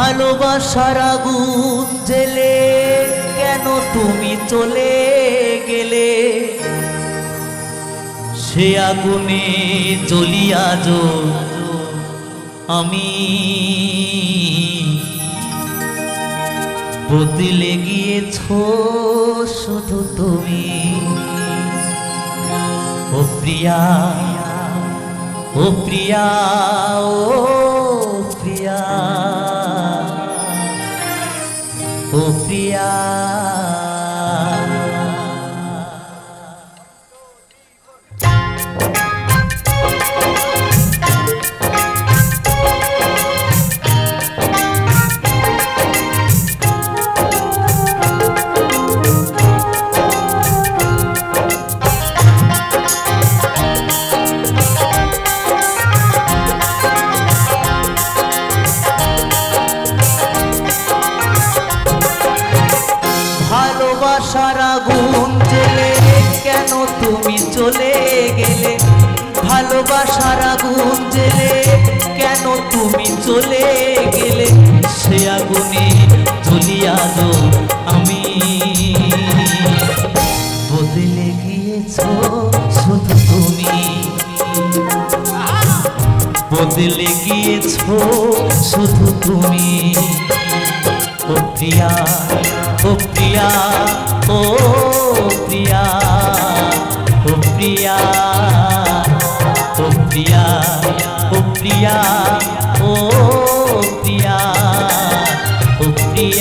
ভালোবাসার আগুন জেলে কেন তুমি চলে গেলে? সে আগুনে জ্বলিয়া আমি। বদলে গিয়েছ শুধু তুমি। ও প্রিয়া ও প্রিয়া, ও The días. কেন তুমি চলে গেলে? ভালোবাসার আগুন জেলে কেন তুমি চলে গেলে? সে আগুনে জ্বলিয়া দো আমি। বদলে গিয়েছ শুধু তুমি। বদলে গিয়েছ শুধু তুমি। প্রিয়া প্রিয়া, ও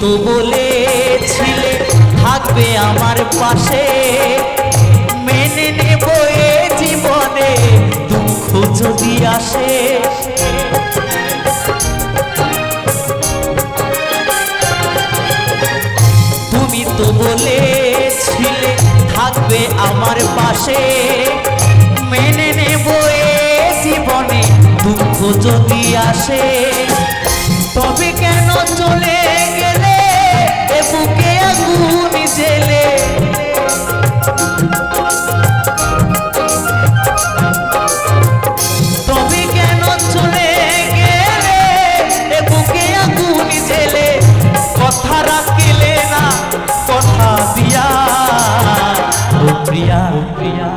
তো বলেছিলে, থাকবে আমার পাশে। মেনে নেব এ জীবনে দুঃখ যদি আসে। তুমি তো বলেছিলে, থাকবে আমার পাশে। মেনে নেব এ জীবনে দুঃখ যদি আসে।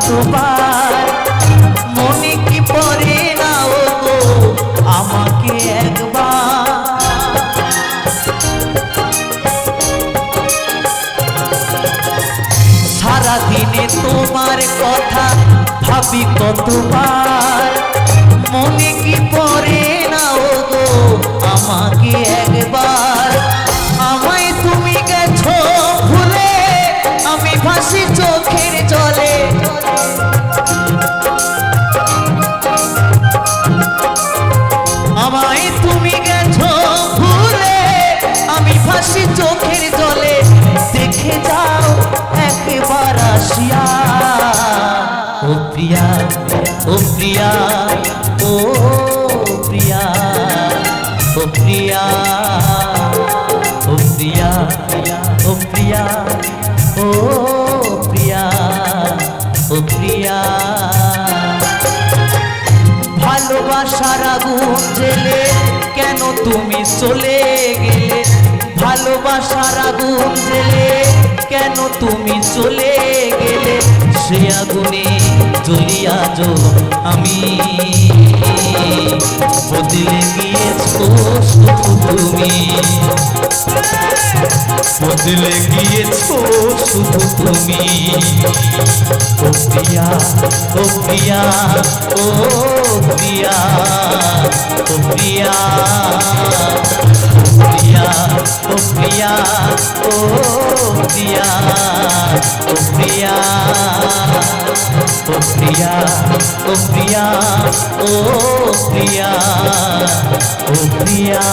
কতবার মনে কি পড়ে না ও আমাকে একবার। সারা দিনে তোমার কথা ভাবি কতবার। মনে কি পড়ে না ও আমাকে একবার আমায় তুমি গেছো ভুলে আমি ভাসি চোখের জলে, দেখে যাও একবার আসিয়া। ও প্রিয়া ও প্রিয়া ও প্রিয়া ও প্রিয়া ও প্রিয়া ও প্রিয়া ও প্রিয়া ও প্রিয়া। ভালোবাসার আগুন জেলে কেন তুমি চলে গেলে? ভালোবাসার আগুন জেলে কেন তুমি চলে গেলে? সে আগুনে জ্বলিয়া যো আমি। বদলে গিয়েছো তুমি। বদলে গিয়েছো শুধু তুমি ও প্রিয়া ও প্রিয়া ও প্রিয়া ও প্রিয়া প্রিয়া ও প্রিয়া ও প্রিয়া ও প্রিয়া ও প্রিয়া ও প্রিয়া ও প্রিয়া ও প্রিয়া